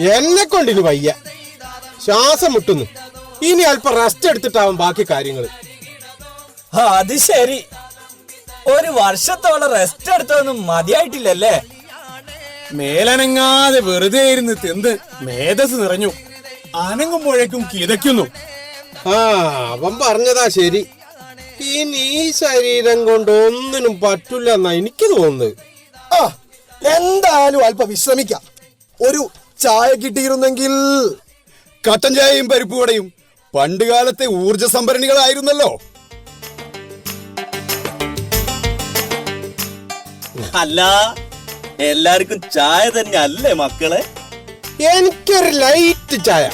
എന്നെ കൊണ്ടിന് വയ്യ. ശ്വാസം മുട്ടുന്നു. ഇനി അല്പം റെസ്റ്റ് എടുത്തിട്ടാവും ബാക്കി കാര്യങ്ങൾ. അത് ശരി. ഒരു വർഷത്തോളം റെസ്റ്റ് എടുത്തൊന്നും മതിയായിട്ടില്ലല്ലേ? മേലനങ്ങാതെ വെറുതെ ഇരുന്ന് തിന്ത് മേധസ് നിറഞ്ഞു. അനങ്ങുമ്പോഴേക്കും കിതയ്ക്കുന്നു. ആ അവൻ പറഞ്ഞതാ ശരി. ഇനി ഈ ശരീരം കൊണ്ട് ഒന്നിനും പറ്റില്ല എന്നാ എനിക്ക് തോന്നുന്നത്. ആ എന്തായാലും അല്പം വിശ്രമിക്കാം. ഒരു ചായ കിട്ടിയിരുന്നെങ്കിൽ കട്ടൻ ചായയും പരിപ്പ് പരിപ്പുവടയും പണ്ടുകാലത്തെ ഊർജ സംഭരണികളായിരുന്നല്ലോ. അല്ല എല്ലാവർക്കും ചായ തന്നെ അല്ലേ മക്കളെ? എനിക്കൊരു ലൈറ്റ് ചായ.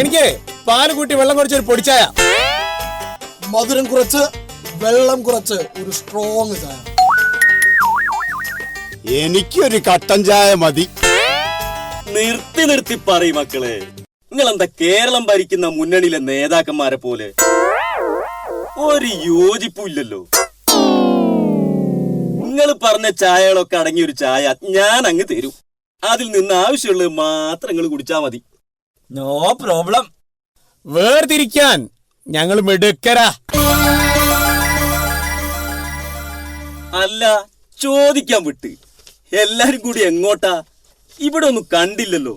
എനിക്ക് പാൽ കൂട്ടി വെള്ളം കുറച്ച് ഒരു പൊടിച്ചായ മധുരം കുറച്ച് വെള്ളം കുറച്ച് ഒരു സ്ട്രോങ് ചായ. എനിക്കൊരു കട്ടൻ ചായ മതി. നിർത്തി നിർത്തി പറയും മക്കളെ. നിങ്ങൾ എന്താ കേരളം ഭരിക്കുന്ന മുന്നണിയിലെ നേതാക്കന്മാരെ പോലെ? ഒരു യോജിപ്പില്ലല്ലോ നിങ്ങൾ പറഞ്ഞ ചായകളൊക്കെ അടങ്ങിയ ഒരു ചായ ഞാൻ അങ്ങ് തരും. അതിൽ നിന്ന് ആവശ്യമുള്ളത് മാത്രം നിങ്ങൾ കുടിച്ചാ മതി. നോ പ്രോബ്ലം വേർതിരിക്കാൻ ഞങ്ങൾ മെടുക്കരാ. അല്ല ചോദിക്കാൻ വിട്ട്. എല്ലാരും കൂടി എങ്ങോട്ടാ? ഇവിടെ ഒന്നും കണ്ടില്ലല്ലോ.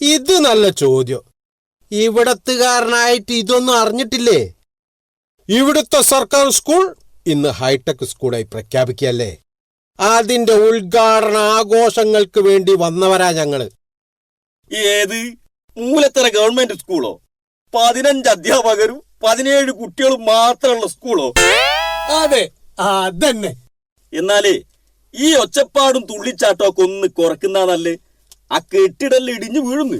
ഇത് നല്ല ചോദ്യം. ഇവിടത്തുകാരനായിട്ട് ഇതൊന്നും അറിഞ്ഞിട്ടില്ലേ? ഇവിടുത്തെ സർക്കാർ സ്കൂൾ ഇന്ന് ഹൈടെക് സ്കൂളായി പ്രഖ്യാപിക്കല്ലേ അതിന്റെ ഉദ്ഘാടന ആഘോഷങ്ങൾക്ക് വേണ്ടി വന്നവരാ ഞങ്ങൾ. ഏത്? മൂലത്തറ ഗവൺമെന്റ് സ്കൂളോ? പതിനഞ്ച് അധ്യാപകരും പതിനേഴ് കുട്ടികളും മാത്രമുള്ള സ്കൂളോ? അതെ അതന്നെ. എന്നാലേ ഈ ഒച്ചപ്പാടും തുള്ളിച്ചാട്ടവും ഒക്കെ ഒന്ന് കുറക്കുന്നതല്ലേ ആ കെട്ടിടല്ല ഇടിഞ്ഞു വീഴുന്നു.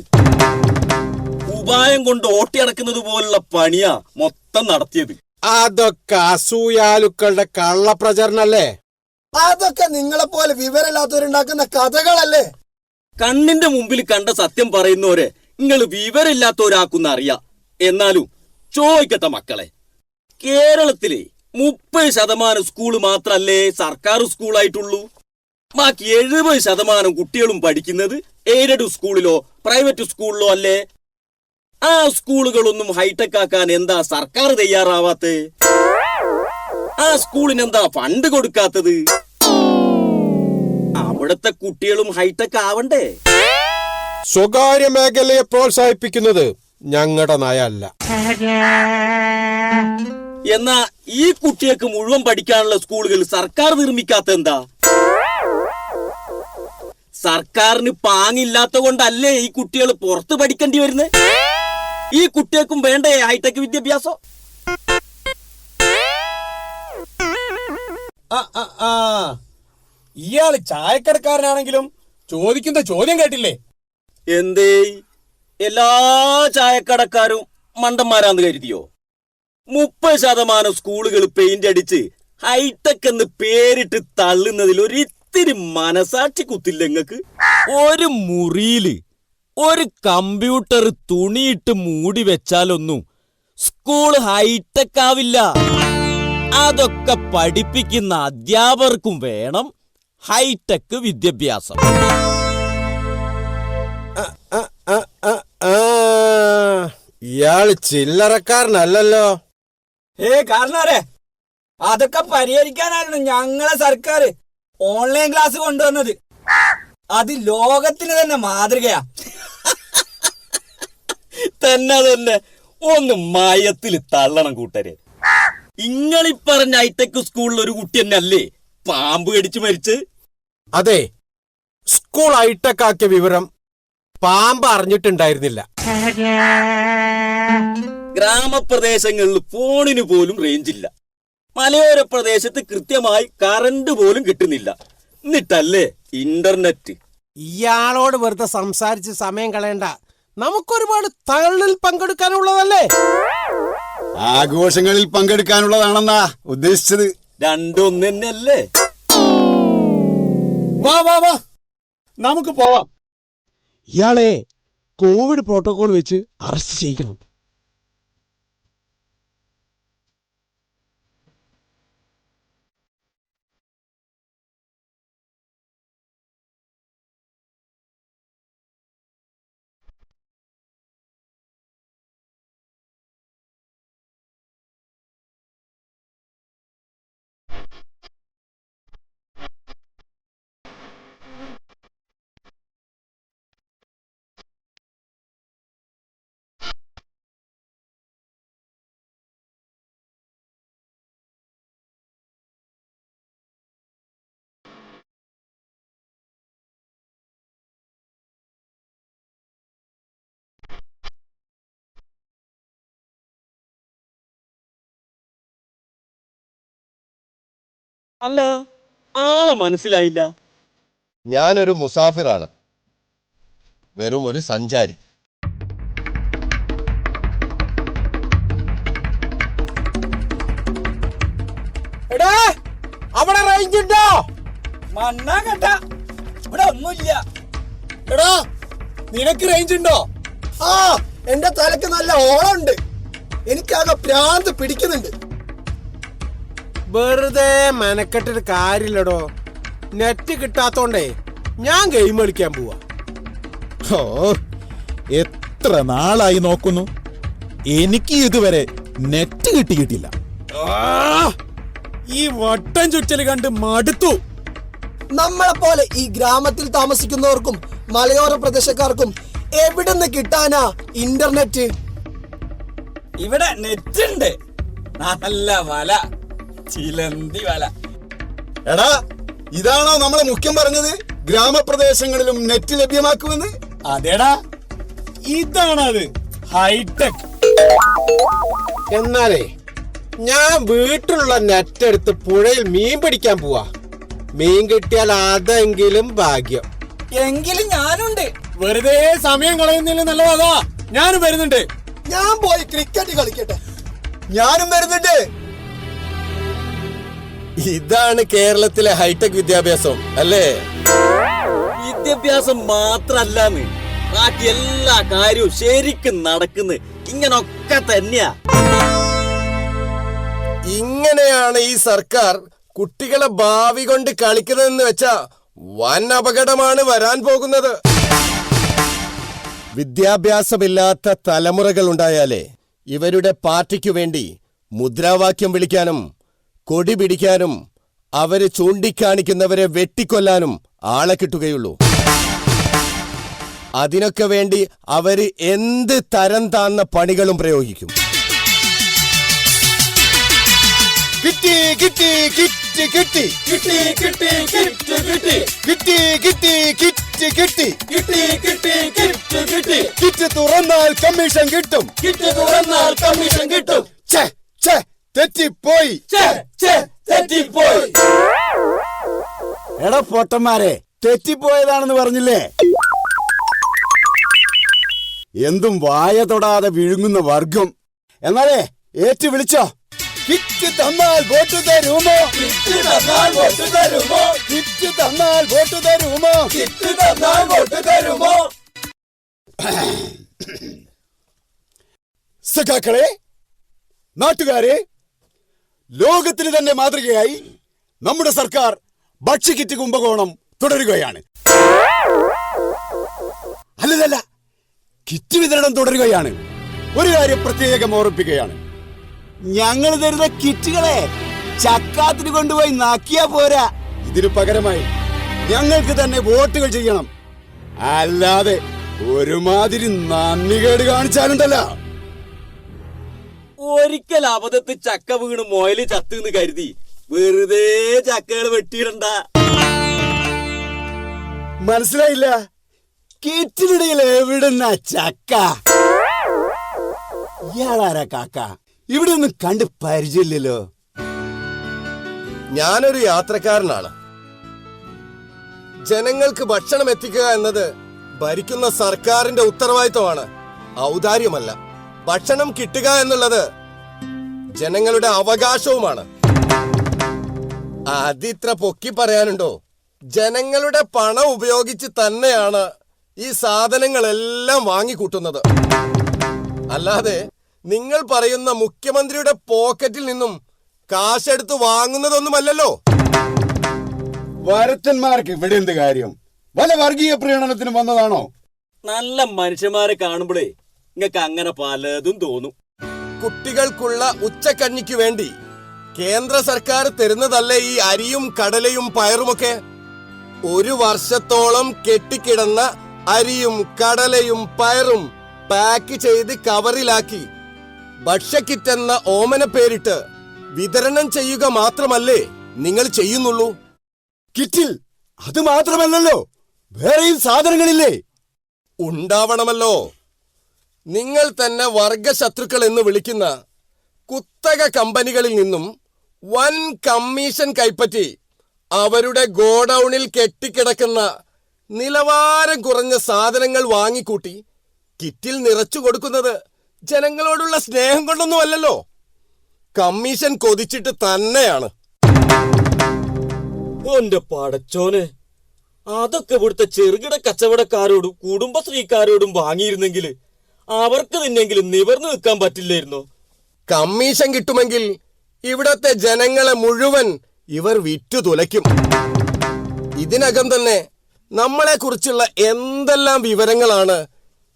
ഉപായം കൊണ്ട് ഓട്ടി അടക്കുന്നത് പോലുള്ള പണിയാ മൊത്തം നടത്തിയത്. അതൊക്കെ അസൂയാലുക്കളുടെ കള്ളപ്രചരണല്ലേ? അതൊക്കെ നിങ്ങളെ പോലെ വിവരമില്ലാത്തവരുണ്ടാക്കുന്ന കഥകളല്ലേ? കണ്ണിന്റെ മുമ്പിൽ കണ്ട സത്യം പറയുന്നവരെ നിങ്ങൾ വിവരമില്ലാത്തവരാക്കുന്ന അറിയാം. എന്നാലും ചോദിക്കട്ടെ മക്കളെ കേരളത്തിലെ മുപ്പത് ശതമാനം സ്കൂൾ മാത്രല്ലേ സർക്കാർ സ്കൂളായിട്ടുള്ളൂ? ബാക്കി എഴുപത് ശതമാനം കുട്ടികളും പഠിക്കുന്നത് എയ്ഡഡ് സ്കൂളിലോ പ്രൈവറ്റ് സ്കൂളിലോ അല്ലേ? ആ സ്കൂളുകളൊന്നും ഹൈടെക് ആക്കാൻ എന്താ സർക്കാർ തയ്യാറാവാത്തത്? ആ സ്കൂളിന് എന്താ ഫണ്ട് കൊടുക്കാത്തത്? അവിടത്തെ കുട്ടികളും ഹൈടെക് ആവണ്ടേ? സ്വകാര്യ മേഖലയെ പ്രോത്സാഹിപ്പിക്കുന്നത് ഞങ്ങളുടെ നയമല്ല എന്നാ ഈ കുട്ടികൾക്ക് മുഴുവൻ പഠിക്കാനുള്ള സ്കൂളുകൾ സർക്കാർ നിർമ്മിക്കാത്ത എന്താ? സർക്കാരിന് പാങ്ങില്ലാത്ത കൊണ്ടല്ലേ ഈ കുട്ടികൾ പുറത്ത് പഠിക്കേണ്ടി വരുന്നത് ഈ കുട്ടികൾക്കും വേണ്ടേ ഹൈടെക് വിദ്യാഭ്യാസം. ഇയാൾ ചായക്കടക്കാരനാണെങ്കിലും ചോദിക്കുന്ന ചോദ്യം കേട്ടില്ലേ? എന്തേ? എല്ലാ ചായക്കടക്കാരും മണ്ടന്മാരാന്ന് കരുതിയോ? മുപ്പത് ശതമാനം സ്കൂളുകൾ പെയിന്റ് അടിച്ച് ഹൈടെക് എന്ന് പേരിട്ട് തള്ളുന്നതിൽ ഒരിത്തിരി മനസാക്ഷി കുത്തില്ല നിങ്ങക്ക് ഒരു മുറിയിൽ ഒരു കമ്പ്യൂട്ടർ തുണിയിട്ട് മൂടി വെച്ചാലൊന്നും സ്കൂൾ ഹൈടെക് ആവില്ല. അതൊക്കെ പഠിപ്പിക്കുന്ന അധ്യാപകർക്കും വേണം ഹൈടെക് വിദ്യാഭ്യാസം. ഇയാൾ ചില്ലറക്കാരനല്ലല്ലോ. ഏ കാരണവരെ അതൊക്കെ പരിഹരിക്കാനായിരുന്നു ഞങ്ങളെ സർക്കാർ ഓൺലൈൻ ക്ലാസ് കൊണ്ടുവന്നത്. അത് ലോകത്തിന് തന്നെ മാതൃകയാ. തന്നെ തന്നെ ഒന്ന് മയത്തിൽ തള്ളണം കൂട്ടരെ. ഇങ്ങളീ പറഞ്ഞ ഹൈടെക് സ്കൂളിൽ ഒരു കുട്ടി തന്നെ അല്ലേ പാമ്പ് കടിച്ചു മരിച്ച്. അതെ സ്കൂൾ ഹൈടെക് ആക്കിയ വിവരം പാമ്പ് അറിഞ്ഞിട്ടുണ്ടായിരുന്നില്ല. ഗ്രാമപ്രദേശങ്ങളിൽ ഫോണിന് പോലും റേഞ്ചില്ല. മലയോര പ്രദേശത്ത് കൃത്യമായി കറണ്ട് പോലും കിട്ടുന്നില്ല. എന്നിട്ടല്ലേ ഇന്റർനെറ്റ്? ഇയാളോട് വെറുതെ സംസാരിച്ച് സമയം കളയണ്ട. നമുക്കൊരുപാട് തള്ളിൽ പങ്കെടുക്കാനുള്ളതല്ലേ? ആഘോഷങ്ങളിൽ പങ്കെടുക്കാനുള്ളതാണെന്നാ ഉദ്ദേശിച്ചത്. രണ്ടൊന്നു തന്നെയല്ലേ വാ വാ വാ. നമുക്ക് പോവാം. ഇയാളെ കോവിഡ് പ്രോട്ടോകോൾ വെച്ച് അറസ്റ്റ് ചെയ്യിക്കണം. അല്ല. ആളെ മനസ്സിലായില്ല. ഞാനൊരു മുസാഫിറാണ്. വെറും ഒരു സഞ്ചാരി. എടാ അവിടെ റേഞ്ച് ഉണ്ടോ? മണ്ണാ കേട്ട. ഇവിടെ ഒന്നുമില്ല. എടാ നിനക്ക് റേഞ്ച് ഉണ്ടോ? ആ എന്റെ തലക്ക് നല്ല ഓളം ഉണ്ട് എനിക്കാകെ പ്രാന്ത് പിടിക്കുന്നുണ്ട്. വെറുതെ മെനക്കെട്ടിട്ട് കാര്യമില്ലടോ. നെറ്റ് കിട്ടാത്തോണ്ടേ ഞാൻ ഗെയിം കളിക്കാൻ പോവാ. ഓ എത്ര നാളായി നോക്കുന്നു. എനിക്ക് ഇതുവരെ നെറ്റ് കിട്ടി കിട്ടില്ല ഈ വട്ടം ചുറ്റൽ കണ്ട് മടുത്തു. നമ്മളെ പോലെ ഈ ഗ്രാമത്തിൽ താമസിക്കുന്നവർക്കും മലയോര പ്രദേശക്കാർക്കും എവിടുന്ന് കിട്ടാനാ ഇന്റർനെറ്റ് ഇവിടെ നെറ്റ് ഉണ്ട്. നല്ല വല. ചിലന്തി വല. എടാ ഇതാണോ നമ്മളെ മുഖ്യം പറഞ്ഞത്? ഗ്രാമപ്രദേശങ്ങളിലും നെറ്റ് ലഭ്യമാക്കുമെന്ന്? അതേടാ. ഇതാണത് ഹൈടെക് എന്നാലേ ഞാൻ വീട്ടിലുള്ള നെറ്റ് എടുത്ത് പുഴയിൽ മീൻ പിടിക്കാൻ പോവാ. മീൻ കിട്ടിയാൽ അതെങ്കിലും ഭാഗ്യം. എങ്കിലും ഞാനുണ്ട്. വെറുതെ സമയം കളയുന്നില്ല നല്ലതാ ഞാനും വരുന്നുണ്ട്. ഞാൻ പോയി ക്രിക്കറ്റ് കളിക്കട്ടെ. ഞാനും വരുന്നുണ്ട്. ഇതാണ് കേരളത്തിലെ ഹൈടെക് വിദ്യാഭ്യാസം അല്ലേ? വിദ്യാഭ്യാസം മാത്രല്ലാന്ന് ബാക്കി എല്ലാ കാര്യവും ശരിക്കും നടക്കുന്നു ഇങ്ങനൊക്കെ തന്നെയാ. ഇങ്ങനെയാണ് ഈ സർക്കാർ കുട്ടികളെ ഭാവി കൊണ്ട് കളിക്കുന്നതെന്ന് വെച്ചാ വൻ അപകടമാണ് വരാൻ പോകുന്നത്. വിദ്യാഭ്യാസമില്ലാത്ത തലമുറകൾ ഉണ്ടായാലേ ഇവരുടെ പാർട്ടിക്കു വേണ്ടി മുദ്രാവാക്യം വിളിക്കാനും കൊടി പിടിക്കാനും അവർ ചൂണ്ടിക്കാണിക്കുന്നവരെ വെട്ടിക്കൊല്ലാനും ആളെ കിട്ടുകയുള്ളൂ. അതിനൊക്കെ വേണ്ടി അവർ എന്ത് തരം താന്ന പണികളും പ്രയോഗിക്കും. കിട്ടി കിട്ടി കിറ്റ് കിട്ടി. കിട്ടി കിട്ടി കിട്ടി കിട്ടി. കിട്ടി കിറ്റ് കിട്ടി കിട്ടി. കിട്ടി കിറ്റ് കിട്ടി കിറ്റ് തുറന്നാൽ കമ്മീഷൻ കിട്ടും. കിറ്റ് തുറന്നാൽ കമ്മീഷൻ കിട്ടും. ഛേ ഛേ തെറ്റിപ്പോയി തെറ്റിപ്പോയി എടാ പൊട്ടന്മാരെ തെറ്റിപ്പോയതാണെന്ന് പറഞ്ഞില്ലേ? എന്തും വായ തൊടാതെ വിഴുങ്ങുന്ന വർഗം. എന്നാലേ ഏറ്റു വിളിച്ചോ. കിറ്റ് തന്നാൽ വോട്ട് തരുമോ? കിറ്റ് തന്നാൽ വോട്ട് തരുമോ? കിറ്റ് തന്നാൽ വോട്ട് തരുമോ? കിറ്റ് തന്നാൽ വോട്ട് തരുമോ? സഖാക്കളെ നാട്ടുകാരെ ലോകത്തിന് തന്നെ മാതൃകയായി നമ്മുടെ സർക്കാർ ഭക്ഷ്യക്കിറ്റ് കുംഭകോണം തുടരുകയാണ്. അല്ലതല്ല കിറ്റ് വിതരണം തുടരുകയാണ്. ഒരു കാര്യം പ്രത്യേകം ഓർമ്മിപ്പിക്കുകയാണ്. ഞങ്ങൾ തരുന്ന കിറ്റുകളെ ചക്കാത്തിന് കൊണ്ടുപോയി നാക്കിയാ പോരാ. ഇതിനു പകരമായി ഞങ്ങൾക്ക് തന്നെ വോട്ടുകൾ ചെയ്യണം. അല്ലാതെ ഒരുമാതിരി നന്ദികേട് കാണിച്ചാലുണ്ടല്ലോ. ഒരിക്കൽ അബദ്ധത്തിൽ ചക്ക വീണ് മോയൽ ചത്തുന്ന് കരുതി. വെറുതെ ചക്കകൾ വെട്ടിയിടണ്ട. മനസ്സിലായില്ല? കിറ്റിനിടയിൽ എവിടുന്ന ചക്ക? ഇയാളാരാ കാക്ക? ഇവിടെ ഒന്നും കണ്ട് പരിചയമില്ലല്ലോ. ഞാനൊരു യാത്രക്കാരനാണ്. ജനങ്ങൾക്ക് ഭക്ഷണം എത്തിക്കുക എന്നത് ഭരിക്കുന്ന സർക്കാരിന്റെ ഉത്തരവാദിത്തമാണ് ഔദാര്യമല്ല. ഭക്ഷണം കിട്ടുക എന്നുള്ളത് ജനങ്ങളുടെ അവകാശവുമാണ്. അതിത്ര പൊക്കി പറയാനുണ്ടോ? ജനങ്ങളുടെ പണം ഉപയോഗിച്ച് തന്നെയാണ് ഈ സാധനങ്ങളെല്ലാം വാങ്ങിക്കൂട്ടുന്നത്. അല്ലാതെ നിങ്ങൾ പറയുന്ന മുഖ്യമന്ത്രിയുടെ പോക്കറ്റിൽ നിന്നും കാശെടുത്ത് വാങ്ങുന്നതൊന്നുമല്ലല്ലോ. വരത്തന്മാർക്ക് ഇവിടെ എന്ത് കാര്യം? വല്ല വർഗീയ പ്രീണനത്തിന് വന്നതാണോ? നല്ല മനുഷ്യന്മാരെ കാണുമ്പോഴേ നിങ്ങക്ക് അങ്ങനെ പലതും തോന്നും. കുട്ടികൾക്കുള്ള ഉച്ചക്കഞ്ഞിക്ക് വേണ്ടി കേന്ദ്ര സർക്കാർ തരുന്നതല്ലേ ഈ അരിയും കടലയും പയറുമൊക്കെ? ഒരു വർഷത്തോളം കെട്ടിക്കിടന്ന അരിയും കടലയും പയറും പാക്ക് ചെയ്ത് കവറിലാക്കി ഭക്ഷ്യക്കിറ്റ് എന്ന ഓമന പേരിട്ട് വിതരണം ചെയ്യുക മാത്രമല്ലേ നിങ്ങൾ ചെയ്യുന്നുള്ളൂ? കിറ്റിൽ അത് മാത്രമല്ലല്ലോ. വേറെയും സാധനങ്ങളില്ലേ? ഉണ്ടാവണമല്ലോ. നിങ്ങൾ തന്നെ വർഗശത്രുക്കൾ എന്ന് വിളിക്കുന്ന കുത്തക കമ്പനികളിൽ നിന്നും വൻ കമ്മീഷൻ കൈപ്പറ്റി അവരുടെ ഗോഡൌണിൽ കെട്ടിക്കിടക്കുന്ന നിലവാരം കുറഞ്ഞ സാധനങ്ങൾ വാങ്ങിക്കൂട്ടി കിറ്റിൽ നിറച്ചു കൊടുക്കുന്നത് ജനങ്ങളോടുള്ള സ്നേഹം കൊണ്ടൊന്നുമല്ലല്ലോ. കമ്മീഷൻ കൊതിച്ചിട്ട് തന്നെയാണ്. ഓന്റെ പടച്ചോനെ അതൊക്കെ ഇവിടുത്തെ ചെറുകിട കച്ചവടക്കാരോടും കുടുംബശ്രീക്കാരോടും വാങ്ങിയിരുന്നെങ്കിൽ അവർക്ക് നിന്നെങ്കിലും നിവർന്നു നിൽക്കാൻ പറ്റില്ലായിരുന്നു. കമ്മീഷൻ കിട്ടുമെങ്കിൽ ഇവിടത്തെ ജനങ്ങളെ മുഴുവൻ ഇവർ വിറ്റു തുലയ്ക്കും. ഇതിനകം തന്നെ നമ്മളെ കുറിച്ചുള്ള എന്തെല്ലാം വിവരങ്ങളാണ്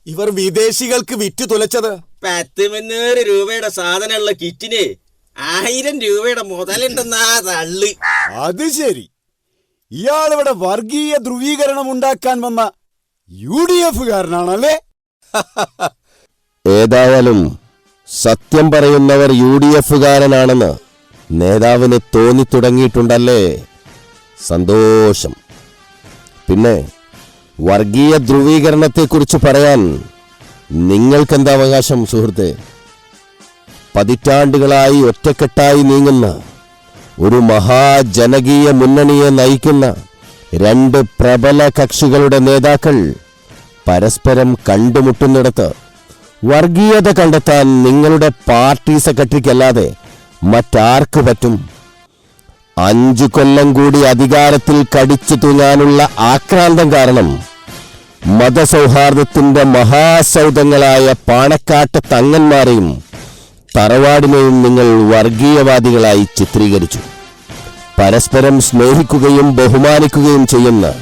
ഇവർ വിദേശികൾക്ക് വിറ്റു തുലച്ചത്? പത്ത് മുന്നൂറ് രൂപയുടെ സാധനമുള്ള കിറ്റിന് ആയിരം രൂപയുടെ മുതലുണ്ടെന്നാ തള്ളി. അത് ശരി. ഇയാളിവിടെ വർഗീയ ധ്രുവീകരണം ഉണ്ടാക്കാൻ വന്ന യു ഡി എഫുകാരനാണല്ലേ? ഏതായാലും സത്യം പറയുന്നവർ യു ഡി എഫുകാരനാണെന്ന് നേതാവിന് തോന്നിത്തുടങ്ങിയിട്ടുണ്ടല്ലേ സന്തോഷം. പിന്നെ വർഗീയ ധ്രുവീകരണത്തെക്കുറിച്ച് പറയാൻ നിങ്ങൾക്കെന്താ അവകാശം സുഹൃത്തെ? പതിറ്റാണ്ടുകളായി ഒറ്റക്കെട്ടായി നീങ്ങുന്ന ഒരു മഹാജനകീയ മുന്നണിയെ നയിക്കുന്ന രണ്ട് പ്രബല കക്ഷികളുടെ നേതാക്കൾ പരസ്പരം കണ്ടുമുട്ടുന്നിടത്ത് വർഗീയത കണ്ടെത്താൻ നിങ്ങളുടെ പാർട്ടി സെക്രട്ടറിക്കല്ലാതെ മറ്റാർക്ക് പറ്റും? അഞ്ചു കൊല്ലം കൂടി അധികാരത്തിൽ കടിച്ചു തൂങ്ങാനുള്ള ആക്രാന്തം കാരണം മതസൗഹാർദ്ദത്തിന്റെ മഹാസൗധങ്ങളായ പാണക്കാട്ട് തങ്ങന്മാരെയും തറവാടിനെയും നിങ്ങൾ വർഗീയവാദികളായി ചിത്രീകരിച്ചു. പരസ്പരം സ്നേഹിക്കുകയും ബഹുമാനിക്കുകയും ചെയ്യുന്ന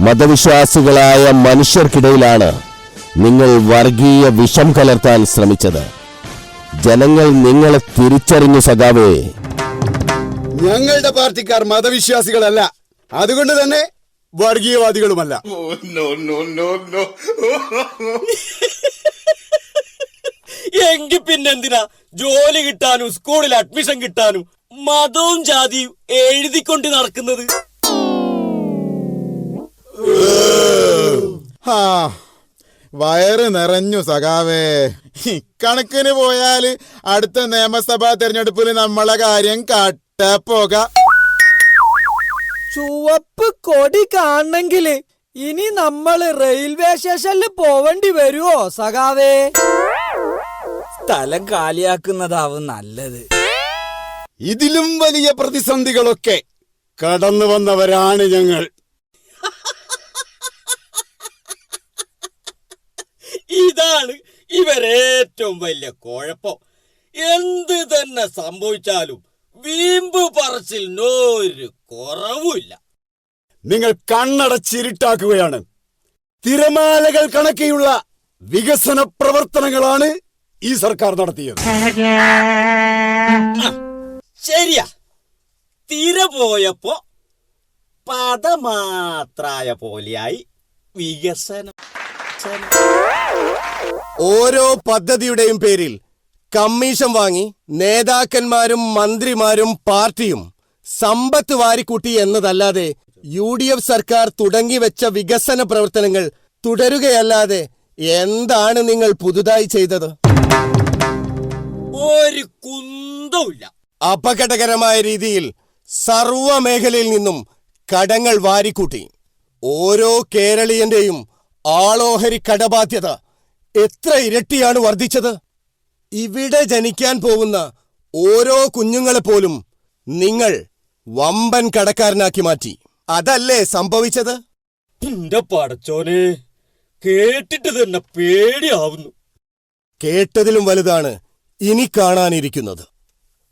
മതവിശ്വാസികളായ മനുഷ്യർക്കിടയിലാണ് നിങ്ങൾ വർഗീയ വിഷം കലർത്താൻ ശ്രമിച്ചത്. ജനങ്ങൾ നിങ്ങളെ തിരിച്ചറിഞ്ഞു സഖാവേ. ഞങ്ങളുടെ പാർട്ടിക്കാർ മതവിശ്വാസികളല്ല. അതുകൊണ്ട് തന്നെ വർഗീയവാദികളുമല്ല. എങ്കി പിന്നെന്തിനാ? ജോലി കിട്ടാനും സ്കൂളിൽ അഡ്മിഷൻ കിട്ടാനും മതവും ജാതിയും എഴുതിക്കൊണ്ട് നടക്കുന്നത്. ആ വയറ് നിറഞ്ഞു സഖാവേ. ഇക്കണക്കിന് പോയാൽ അടുത്ത നിയമസഭാ തെരഞ്ഞെടുപ്പിൽ നമ്മളെ കാര്യം കട്ട പോക ചുവപ്പ് കൊടി കാണണെങ്കിൽ ഇനി നമ്മൾ റെയിൽവേ സ്റ്റേഷനിൽ പോവേണ്ടി വരുവോ സഖാവേ? സ്ഥലം കാലിയാക്കുന്നതാവും നല്ലത്. ഇതിലും വലിയ പ്രതിസന്ധികളൊക്കെ കടന്നു വന്നവരാണ് ഞങ്ങൾ. ഇതാണ് ഇവരേറ്റവും വലിയ കുഴപ്പം. എന്ത് തന്നെ സംഭവിച്ചാലും വീമ്പ് പറച്ചിലിനൊരു കുറവുമില്ല. നിങ്ങൾ കണ്ണടച്ചിരുട്ടാക്കുകയാണ്. തിരമാലകൾ കണക്കെയുള്ള വികസന പ്രവർത്തനങ്ങളാണ് ഈ സർക്കാർ നടത്തിയത്. ശരിയാ. തിര പോയപ്പോ പദമാത്രായ പോലെയായി വികസനം. ഓരോ പദ്ധതിയുടെയും പേരിൽ കമ്മീഷൻ വാങ്ങി നേതാക്കന്മാരും മന്ത്രിമാരും പാർട്ടിയും സമ്പത്ത് വാരിക്കൂട്ടി എന്നതല്ലാതെ യു ഡി എഫ് സർക്കാർ തുടങ്ങിവെച്ച വികസന പ്രവർത്തനങ്ങൾ തുടരുകയല്ലാതെ എന്താണ് നിങ്ങൾ പുതുതായി ചെയ്തത്? ഒരു കുന്തവുമില്ല. അപകടകരമായ രീതിയിൽ സർവ മേഖലയിൽ നിന്നും കടങ്ങൾ വാരിക്കൂട്ടി. ഓരോ കേരളീയന്റെയും ആളോഹരി കടബാധ്യത. എത്ര ഇരട്ടിയാണ് വർദ്ധിച്ചത്? ഇവിടെ ജനിക്കാൻ പോകുന്ന ഓരോ കുഞ്ഞുങ്ങളെപ്പോലും നിങ്ങൾ വമ്പൻ കടക്കാരനാക്കി മാറ്റി. അതല്ലേ സംഭവിച്ചത്? എന്റെ പടച്ചോനെ കേട്ടിട്ട് തന്നെ പേടിയാവുന്നു. കേട്ടതിലും വലുതാണ് ഇനി കാണാനിരിക്കുന്നത്.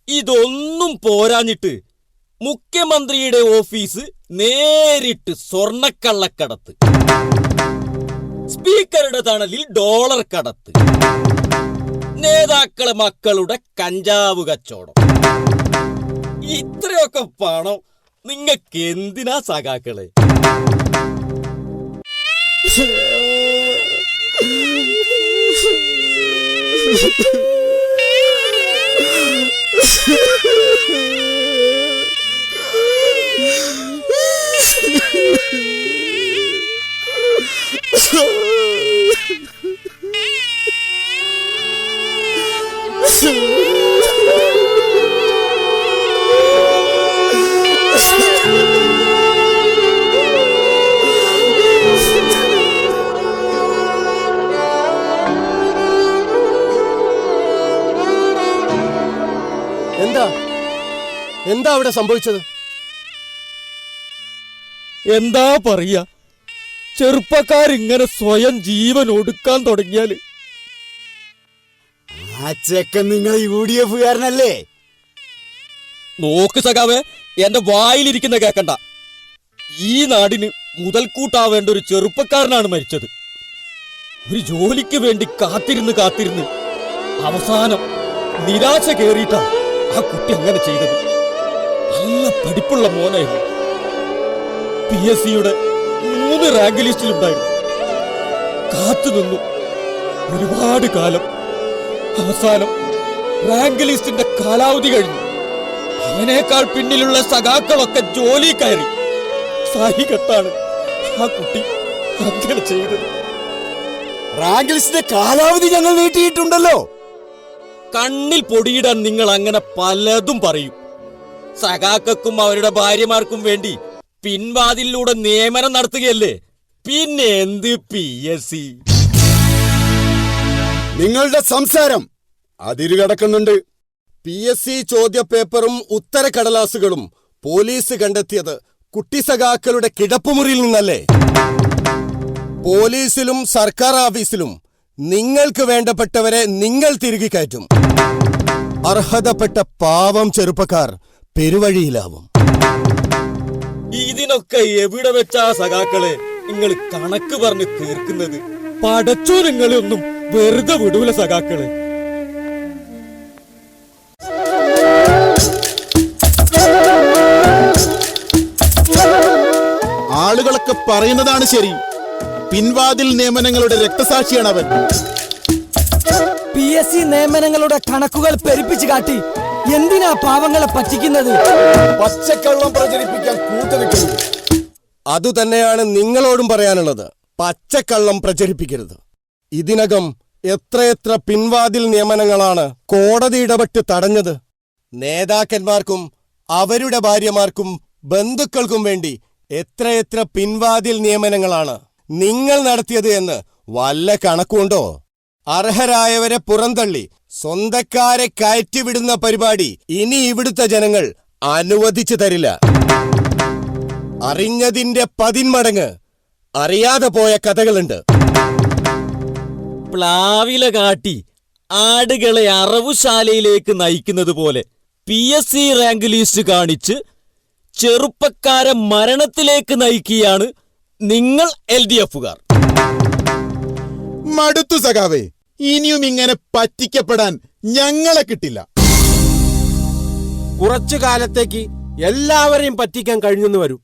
ഇതൊന്നും പോരാഞ്ഞിട്ട് മുഖ്യമന്ത്രിയുടെ ഓഫീസ് നേരിട്ട് സ്വർണക്കള്ളക്കടത്ത് സ്പീക്കറുടെ തണലിൽ ഡോളർ കടത്ത്. നേതാക്കളെ മക്കളുടെ കഞ്ചാവ് കച്ചവടം. ഇത്രയൊക്കെ പണം നിങ്ങൾക്ക് എന്തിനാ സഖാക്കളെ? എന്താ? എന്താ അവിടെ സംഭവിച്ചത്? എന്താ പറയാ? ചെറുപ്പക്കാരിങ്ങനെ സ്വയം ജീവൻ ഒടുക്കാൻ തുടങ്ങിയാൽ ആ ചെക്കൻ നിങ്ങൾ യു ഡി എഫുകാരനല്ലേ? നോക്ക് സഖാവേ എന്റെ വായിലിരിക്കുന്ന കേക്കണ്ട. ഈ നാടിന് മുതൽക്കൂട്ടാവേണ്ട ഒരു ചെറുപ്പക്കാരനാണ് മരിച്ചത്. ഒരു ജോലിക്ക് വേണ്ടി കാത്തിരുന്ന് കാത്തിരുന്ന് അവസാനം നിരാശ കേറിയിട്ടാ ആ കുട്ടി അങ്ങനെ ചെയ്തത്. നല്ല പഠിപ്പുള്ള മോനായിരുന്നു. പി എസ് സിയുടെ മൂന്ന് റാങ്ക് ലിസ്റ്റിലുണ്ടായിരുന്നു കാത്തു നിന്നു. ഒരുപാട് കാലം. അവസാനം റാങ്ക് ലിസ്റ്റിന്റെ കാലാവധി കഴിഞ്ഞു. അവനേക്കാൾ പിന്നിലുള്ള സഖാക്കളൊക്കെ ജോലി കയറി. സായി കെട്ടാണ് ആ കുട്ടി അങ്ങനെ ചെയ്തത്. റാങ്ക് ലിസ്റ്റിന്റെ കാലാവധി ഞങ്ങൾ നീട്ടിയിട്ടുണ്ടല്ലോ. കണ്ണിൽ പൊടിയിടാൻ നിങ്ങൾ അങ്ങനെ പലതും പറയും. സഖാക്കൾക്കും അവരുടെ ഭാര്യമാർക്കും വേണ്ടി പിൻവാതിലൂടെ നിയമനം നടത്തുകയല്ലേ? പിന്നെ എന്ത് പി എസ് സി നിങ്ങളുടെ സംസാരം അതിര് കടക്കുന്നുണ്ട് പി എസ് സി ചോദ്യപേപ്പറും ഉത്തരക്കടലാസുകളും പോലീസ് കണ്ടെത്തിയത് കുട്ടി സഖാക്കളുടെ കിടപ്പുമുറിയിൽ നിന്നല്ലേ? പോലീസിലും സർക്കാർ ഓഫീസിലും നിങ്ങൾക്ക് വേണ്ടപ്പെട്ടവരെ നിങ്ങൾ തിരികെ കയറ്റും. അർഹതപ്പെട്ട പാവം ചെറുപ്പക്കാർ പെരുവഴിയിലാവും. ഇതിനൊക്കെ എവിടെ വെച്ചാ സഖാക്കളെ? നിങ്ങൾ കണക്ക് പറഞ്ഞ് തീർക്കുന്നത്. പടച്ചു നിങ്ങളെ ഒന്നും വെറുതെ വിടൂല സഖാക്കളെ. ആളുകളൊക്കെ പറയുന്നതാണ് ശരി. പിൻവാതിൽ നിയമനങ്ങളുടെ രക്തസാക്ഷിയാണ് അവൻ പി എസ് സി നിയമനങ്ങളുടെ കണക്കുകൾ പെരുപ്പിച്ചു കാട്ടി. എന്തിനാ പാവങ്ങളെ പറ്റിക്കുന്നത്? പച്ചക്കള്ളം പ്രചരിപ്പിക്കാൻ അത് അതുതന്നെയാണ് നിങ്ങളോടും പറയാനുള്ളത്. പച്ചക്കള്ളം പ്രചരിപ്പിക്കരുത്. ഇതിനകം എത്രയെത്ര പിൻവാതിൽ നിയമനങ്ങളാണ് കോടതി ഇടപെട്ട് തടഞ്ഞത്. നേതാക്കന്മാർക്കും അവരുടെ ഭാര്യമാർക്കും ബന്ധുക്കൾക്കും വേണ്ടി എത്രയെത്ര പിൻവാതിൽ നിയമനങ്ങളാണ് നിങ്ങൾ നടത്തിയത് എന്ന് വല്ല കണക്കുണ്ടോ അർഹരായവരെ പുറന്തള്ളി സ്വന്തക്കാരെ കയറ്റിവിടുന്ന പരിപാടി ഇനി ഇവിടുത്തെ ജനങ്ങൾ അനുവദിച്ചു തരില്ല. അറിഞ്ഞതിന്റെ പതിന്മടങ്ങ് അറിയാതെ പോയ കഥകളുണ്ട്. പ്ലാവില കാട്ടി ആടുകളെ അറവുശാലയിലേക്ക് നയിക്കുന്നത് പോലെ P S C rank list കാണിച്ച് ചെറുപ്പക്കാരെ മരണത്തിലേക്ക് നയിക്കുകയാണ് നിങ്ങൾ എൽ ഡി എഫുകാർ. മടുത്തു സഖാവേ. ഇനിയും ഇങ്ങനെ പറ്റിക്കപ്പെടാൻ ഞങ്ങളെ കിട്ടില്ല. കുറച്ചു കാലത്തേക്ക് എല്ലാവരെയും പറ്റിക്കാൻ കഴിഞ്ഞെന്ന് വരും.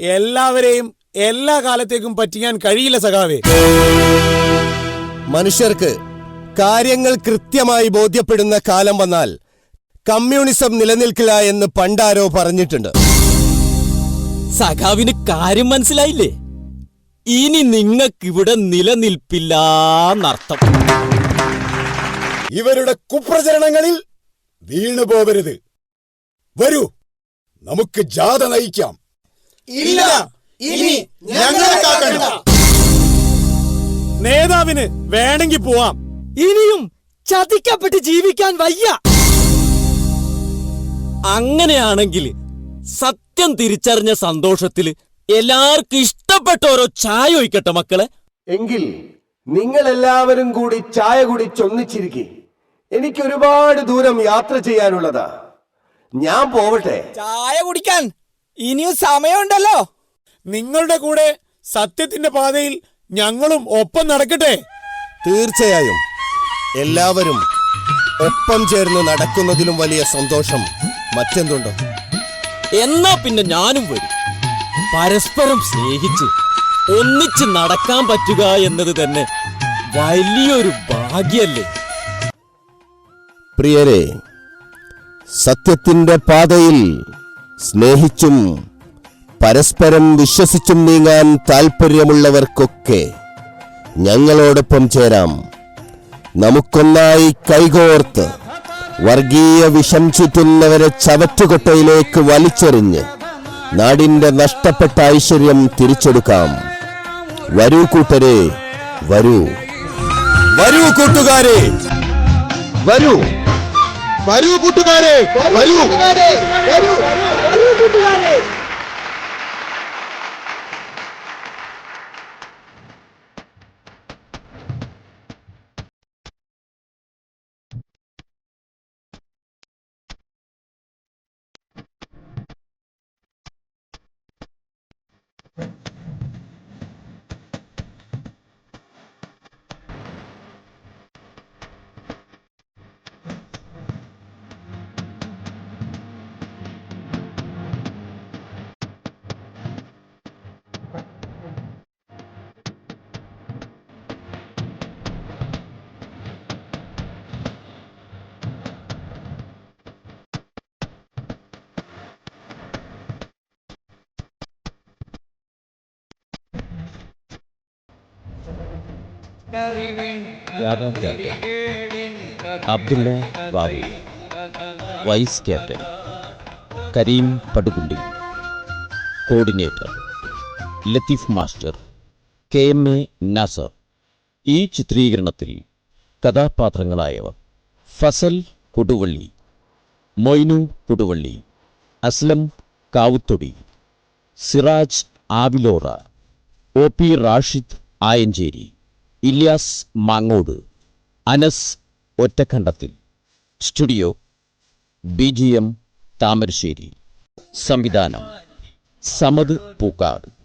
എല്ലാവരെയും എല്ലാ കാലത്തേക്കും പറ്റിക്കാൻ കഴിയില്ല സഖാവേ. മനുഷ്യർക്ക് കാര്യങ്ങൾ കൃത്യമായി ബോധ്യപ്പെടുന്ന കാലം വന്നാൽ കമ്മ്യൂണിസം നിലനിൽക്കില്ല എന്ന് പണ്ടാരോ പറഞ്ഞിട്ടുണ്ട്. സഖാവിന് കാര്യം മനസ്സിലായില്ലേ? ഇനി നിങ്ങൾക്കിവിടെ നിലനിൽപ്പില്ലാന്നർത്ഥം. ഇവരുടെ കുപ്രചരണങ്ങളിൽ വീണു പോവരുത്. വരൂ നമുക്ക് ജാഥ നയിക്കാം. ഇല്ല ഇനി നേതാവിന് വേണമെങ്കിൽ പോവാം. ഇനിയും ചതിക്കപ്പെട്ട് ജീവിക്കാൻ വയ്യ. അങ്ങനെയാണെങ്കിൽ സത്യം തിരിച്ചറിഞ്ഞ സന്തോഷത്തിൽ എല്ലാവർക്കും ഇഷ്ടപ്പെട്ട ഓരോ ചായ ഒഴിക്കട്ടെ മക്കളെ. എങ്കിൽ നിങ്ങൾ എല്ലാവരും കൂടി ചായ കുടിച്ചൊന്നിച്ചിരിക്കെ എനിക്ക് ഒരുപാട് ദൂരം യാത്ര ചെയ്യാനുള്ളതാ. ഞാൻ പോവട്ടെ. ചായ കുടിക്കാൻ ഇനിയും സമയമുണ്ടല്ലോ. നിങ്ങളുടെ കൂടെ സത്യത്തിന്റെ പാതയിൽ ഞങ്ങളും ഒപ്പം നടക്കട്ടെ. തീർച്ചയായും. എല്ലാവരും ഒപ്പം ചേർന്ന് നടക്കുന്നതിലും വലിയ സന്തോഷം മറ്റെന്തുണ്ടോ? എന്നാ പിന്നെ ഞാനും വരും. പരസ്പരം സ്നേഹിച്ച് ഒന്നിച്ച് നടക്കാൻ പറ്റുക എന്നത് തന്നെ വലിയൊരു ഭാഗ്യല്ലേ? പ്രിയരെ സത്യത്തിന്റെ പാതയിൽ സ്നേഹിച്ചും പരസ്പരം വിശ്വസിച്ചും നീങ്ങാൻ താൽപ്പര്യമുള്ളവർക്കൊക്കെ ഞങ്ങളോടൊപ്പം ചേരാം. നമുക്കൊന്നായി കൈകോർത്ത് വർഗീയ വിഷം ചുറ്റുന്നവരെ ചവറ്റുകൊട്ടയിലേക്ക് വലിച്ചെറിഞ്ഞ് നാടിന്റെ നഷ്ടപ്പെട്ട ഐശ്വര്യം തിരിച്ചെടുക്കാം. വരൂ കൂട്ടരെ വരൂ. വരൂ കൂട്ടുകാരെ. വരൂ. വരൂ കൂട്ടുകാരെ വരൂ. Abdulla Babu. Vice captain. Kareem Padukundi. Coordinator. Latheef master. K M A Nasar. ഈ ചിത്രീകരണത്തിൽ കഥാപാത്രങ്ങളായവർ. Fasal Koduvally. Moinu Koduvally. Aslam Kavuthodi. Siraj Avilora. O P Rashid Ayancheri. Ilyas Mangode Anas Ottakandathil studio B G M Thamarassery. സംവിധാനം സമത് പൂക്കാട്.